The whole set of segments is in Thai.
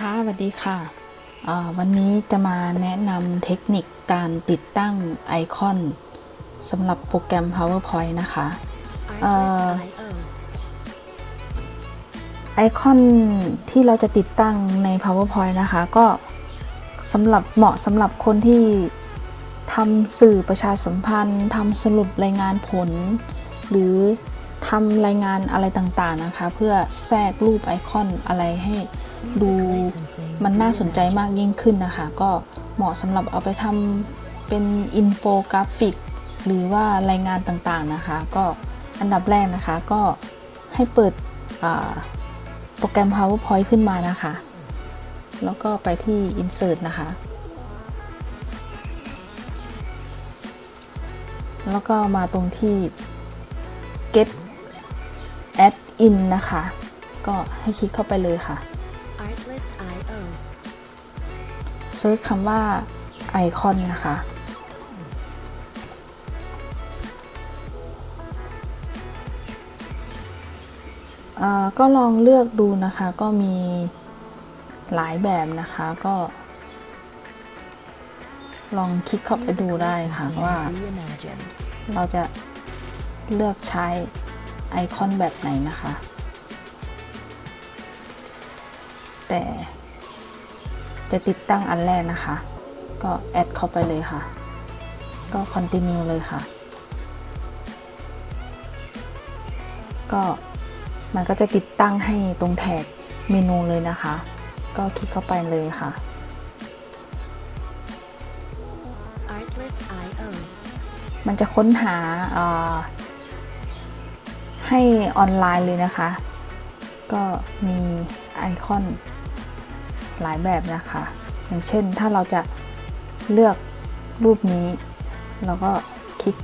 ค่ะสวัสดีค่ะอ่าวันนี้จะมาแนะนำเทคนิคการติดตั้งไอคอนสำหรับโปรแกรม PowerPoint นะคะเอ่อไอคอนที่เราจะติดตั้งใน PowerPoint นะคะ ก็สำหรับเหมาะสำหรับคนที่ทำสื่อประชาสัมพันธ์ทำสรุปรายงานผล หรือทำรายงานอะไรต่างๆนะคะ เพื่อแทรกรูปไอคอนอะไรให้ ดูมันน่าสนใจมากยิ่งขึ้นนะคะ ก็เหมาะสำหรับเอาไปทำเป็นอินโฟกราฟิก หรือว่ารายงานต่างๆนะคะ ก็อันดับแรกนะคะก็ให้เปิดโปรแกรม PowerPoint ขึ้นมานะคะ แล้วก็ไปที่ Insert นะคะ แล้วก็มาตรงที่ Get Add In นะคะ ก็ให้คลิกเข้าไปเลยค่ะ Artlist.io เซิร์ชคำว่าไอคอนนะคะเอ่อก็ลองเลือกดูนะคะ ก็มีหลายแบบนะคะก็ ลองคลิกเข้าไปดูได้ค่ะว่า Reimagine เราจะเลือกใช้ไอคอนแบบไหนนะคะ แต่จะติดตั้งอันแรกนะคะ ก็แอดเข้าไปเลยค่ะ ก็ continue เลยค่ะ ก็มันก็จะติดตั้งให้ตรงแถบเมนูเลยนะคะ ก็คลิกเข้าไปเลยค่ะ Artlist.io มันจะค้นหาเอ่อให้ออนไลน์เลยนะคะ ก็มี ไอคอนหลายแบบนะคะ อย่างเช่นถ้าเราจะเลือกรูปนี้ เราก็คลิก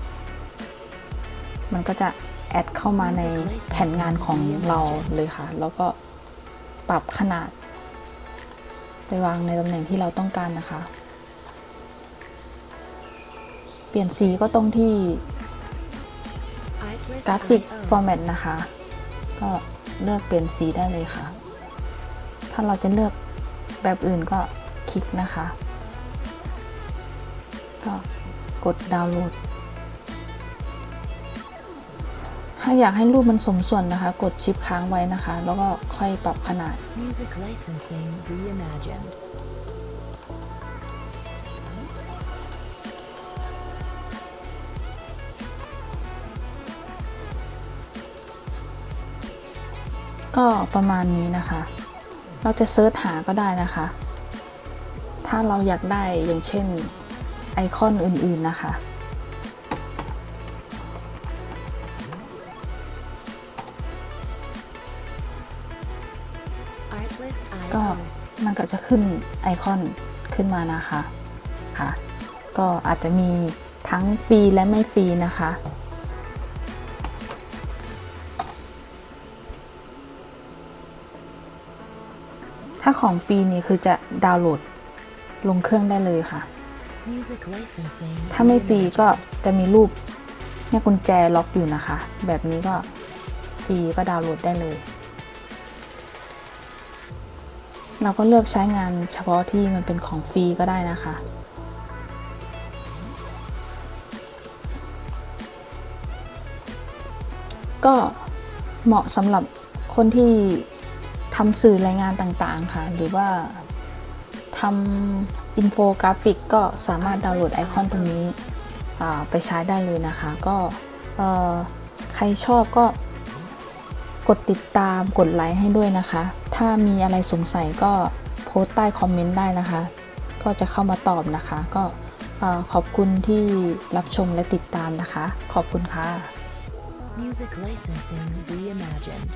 มันก็จะแอดเข้ามาในแผ่นงานของเราเลยค่ะ แล้วก็ปรับขนาด ไปวางในตำแหน่งที่เราต้องการนะคะ เปลี่ยนสีก็ตรงที่กราฟิก Artlist.io ฟอร์แมตนะคะ ก็เลือกเปลี่ยนสีได้เลยค่ะ ถ้าเราจะเลือกแบบอื่นก็คลิกนะคะ ก็กดดาวน์โหลด ถ้าอยากให้รูปมันสมส่วนนะคะ กดชิปค้างไว้นะคะ แล้วก็ค่อยปรับขนาด Music licensing reimagined ก็ประมาณนี้นะคะ เราจะเซิร์ชหาก็ได้นะคะ ถ้าเราอยากได้อย่างเช่นไอคอนอื่นๆนะคะ ก็มันก็จะขึ้นไอคอนขึ้นมานะคะค่ะ ก็อาจจะมีทั้งฟรีและไม่ฟรีนะคะ ถ้าของฟรีนี่คือจะดาวน์โหลดลงเครื่องได้เลยค่ะ Music licensing ถ้าไม่ฟรีก็จะมีรูปแม่กุญแจล็อกอยู่นะคะ แบบนี้ก็ฟรีก็ดาวน์โหลดได้เลย เราก็เลือกใช้งานเฉพาะที่มันเป็นของฟรีก็ได้นะคะก็เหมาะสำหรับคนที่ ทำสื่อรายงานต่างๆค่ะ หรือว่าทำอินโฟกราฟิกก็สามารถดาวน์โหลดไอคอนตรงนี้ไปใช้ได้เลยนะคะ ก็ใครชอบก็กดติดตามกดไลค์ให้ด้วยนะคะ ถ้ามีอะไรสงสัยก็โพสต์ใต้คอมเมนต์ได้นะคะ ก็จะเข้ามาตอบนะคะ ก็ขอบคุณที่รับชมและติดตามนะคะ ขอบคุณค่ะ Music licensing reimagined